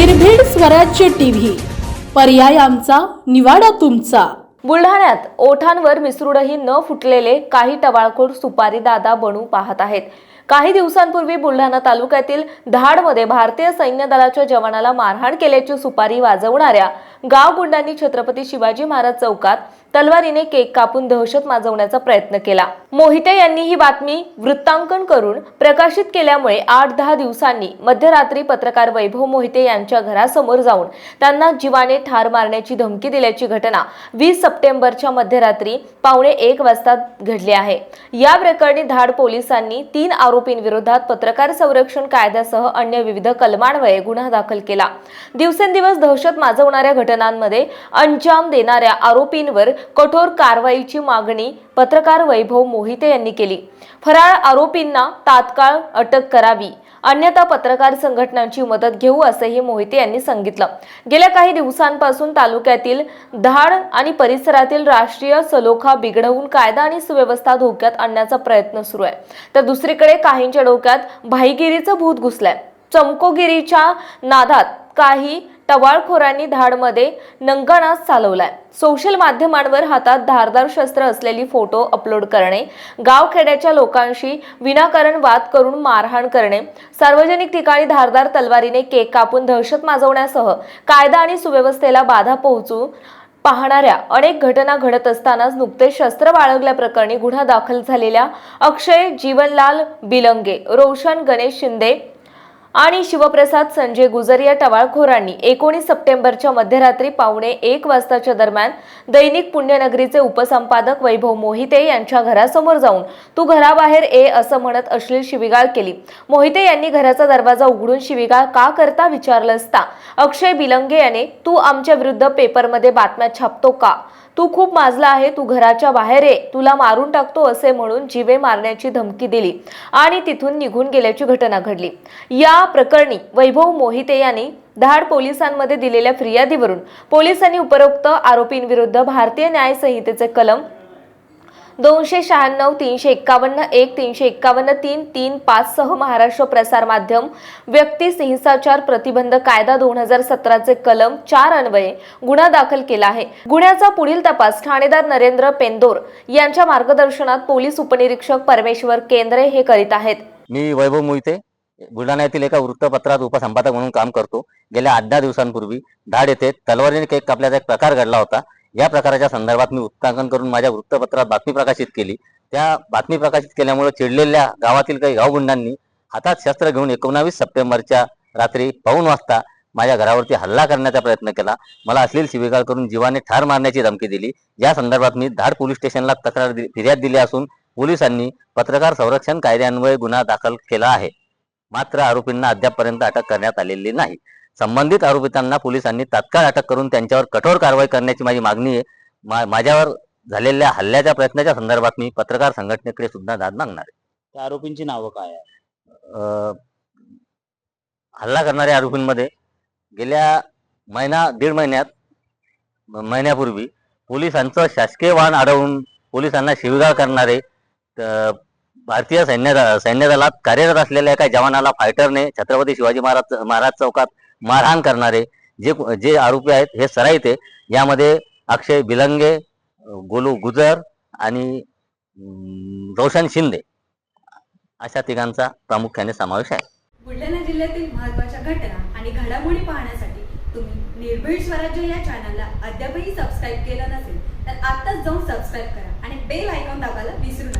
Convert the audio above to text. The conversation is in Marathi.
स्वराज्य टीव्ही. पर्याय आमचा निवाडा तुमचा. बुलढाण्यात ओठांवर मिसरूडही न फुटलेले काही टवाळखोर सुपारी दादा बनू पाहत आहेत. काही दिवसांपूर्वी बुलढाणा तालुक्यातील धाडमध्ये भारतीय सैन्य दलाच्या जवानाला मारहाण केल्याची सुपारी वाजवणाऱ्या गाव गुंडांनी छत्रपती शिवाजी महाराज चौकात तलवारीने केक कापून दहशत माजवण्याचा प्रयत्न केला. मोहिते यांनी ही बातमी वृत्तांकन करून प्रकाशित केल्यामुळे आठ दहा दिवसांनी मध्यरात्री पत्रकार वैभव मोहिते यांच्या घरासमोर जाऊन त्यांना जीवाने ठार मारण्याची धमकी दिल्याची घटना वीस सप्टेंबरच्या मध्यरात्री पावणे एक वाजता घडली आहे. या प्रकरणी धाड पोलिसांनी तीन आरोपींविरोधात पत्रकार संरक्षण कायद्यासह अन्य विविध कलमांवये गुन्हा दाखल केला. दिवसेंदिवस दहशत माजवणाऱ्या घटनांमध्ये अंजाम देणाऱ्या आरोपींवर कठोर कारवाईची मागणी पत्रकार वैभव मोहिते यांनी केली. फराळ आरोपींना तात्काळ अटक करावी. अन्यथा पत्रकार संघटनांची मदत घेऊ असंही मोहिते यांनी सांगितलं. गेल्या काही दिवसांपासून तालुक्यातील धाड आणि परिसरातील राष्ट्रीय सलोखा बिघडवून कायदा आणि सुव्यवस्था धोक्यात आणण्याचा प्रयत्न सुरू आहे. तर दुसरीकडे काहींच्या डोक्यात भाईगिरीचं भूत घुसलंय. चमकोगिरीच्या नादात काही टवाळखोरांनी धाडमध्ये नंगानाच चालवलाय. सोशल माध्यमांवर हातात धारदार शस्त्र असलेली फोटो अपलोड करणे गावखेड्याच्या लोकांशी विनाकारण वाद करून मारहाण करणे सार्वजनिक ठिकाणी धारदार तलवारीने केक कापून दहशत माजवण्यासह कायदा आणि सुव्यवस्थेला बाधा पोहोचू पाहणाऱ्या अनेक घटना घडत असतानाच नुकतेच शस्त्र बाळगल्याप्रकरणी गुन्हा दाखल झालेल्या अक्षय जीवनलाल बिलंगे रोशन गणेश शिंदे आणि शिवप्रसाद संजय गुजरिया टवाळखोरांनी एकोणीस सप्टेंबरच्या मध्यरात्री पावणे एक वाजताच्या दरम्यान दैनिक पुण्यनगरीचे उपसंपादक वैभव मोहिते यांच्या घरासमोर जाऊन तू घराबाहेर ए असं म्हणत अश्लील शिविगाळ केली. मोहिते यांनी घराचा दरवाजा उघडून शिविगाळ का करता विचारलं असता अक्षय बिलंगे याने तू आमच्या विरुद्ध पेपरमध्ये बातम्या छापतो का? तू खूप माजला आहे तू घराच्या बाहेर ये तुला मारून टाकतो असे म्हणून जीवे मारण्याची धमकी दिली आणि तिथून निघून गेल्याची घटना घडली. या प्रकरणी वैभव मोहिते यांनी धाड पोलिसांमध्ये दिलेल्या फिर्यादीवरून पोलिसांनी उपरोक्त आरोपींविरुद्ध भारतीय न्याय संहितेचे कलम दोनशे शहाण्णव तीनशे एक्कावन्न एक तीनशे एक्कावन्न तीन तीन पाच सह महाराष्ट्र प्रसार माध्यम व्यक्ती हिंसाचार प्रतिबंध कायदा दोन हजार सतराचे कलम चार अन्वये गुन्हा दाखल केला आहे. गुन्ह्याचा पुढील तपास ठाणेदार नरेंद्र पेंदोर यांच्या मार्गदर्शनात पोलीस उपनिरीक्षक परमेश्वर केंद्रे हे करीत आहेत. मी वैभव मोहिते बुलढाणा येथील एका वृत्तपत्रात उपसंपादक म्हणून काम करतो. गेल्या आठ दहा दिवसांपूर्वी धाड येथे तलवारीने केक कापल्याचा एक प्रकार घडला होता. या प्रकाराच्या संदर्भात मी उत्तांकन करून माझ्या वृत्तपत्रात बातमी प्रकाशित केली. त्या बातमी प्रकाशित केल्यामुळे चिडलेल्या गावातील काही गावगुंडांनी हातात शस्त्र घेऊन एकोणावीस सप्टेंबरच्या रात्री पाऊन वाजता माझ्या घरावरती हल्ला करण्याचा प्रयत्न केला. मला अश्लील शिविकार करून जीवाने ठार मारण्याची धमकी दिली. या संदर्भात मी धाड पोलीस स्टेशनला तक्रार दि- फिर्याद दिली असून पोलिसांनी पत्रकार संरक्षण कायद्यान्वये गुन्हा दाखल केला आहे. मात्र आरोपींना अद्यापपर्यंत अटक करण्यात आलेली नाही. संबंधित आरोपितांना पोलिसांनी तात्काळ अटक करून त्यांच्यावर कठोर कारवाई करण्याची माझी मागणी आहे. माझ्यावर झालेल्या हल्ल्याच्या प्रयत्नाच्या संदर्भात मी पत्रकार संघटनेकडे सुद्धा दाद मागणार आहे. त्या आरोपींची नावं काय आहे हल्ला करणाऱ्या आरोपींमध्ये गेल्या महिना दीड महिन्यात महिन्यापूर्वी पोलिसांचं शासकीय वाहन अडवून पोलिसांना शिवीगाळ करणारे भारतीय सैन्य सैन्य दलात कार्यरत असलेल्या एका जवानाला फायटरने छत्रपती शिवाजी महाराज महाराज चौकात मारहाण करणारे जे जे आरोपी आहेत हे सराईते यामध्ये अक्षय बिलंगे गोलू गुजर आणि रोशन शिंदे अशा तिघांचा प्रामुख्याने समावेश आहे. बुलढाणा जिल्ह्यातील महत्त्वाच्या घटना आणि घडामोडी पाहण्यासाठी तुम्ही निर्भीड स्वराज्य या चॅनलला अद्यापही सबस्क्राईब केलं नसेल तर आत्ताच जाऊन सबस्क्राईब करा आणि बेल आयकॉन दाबायला विसरू नका.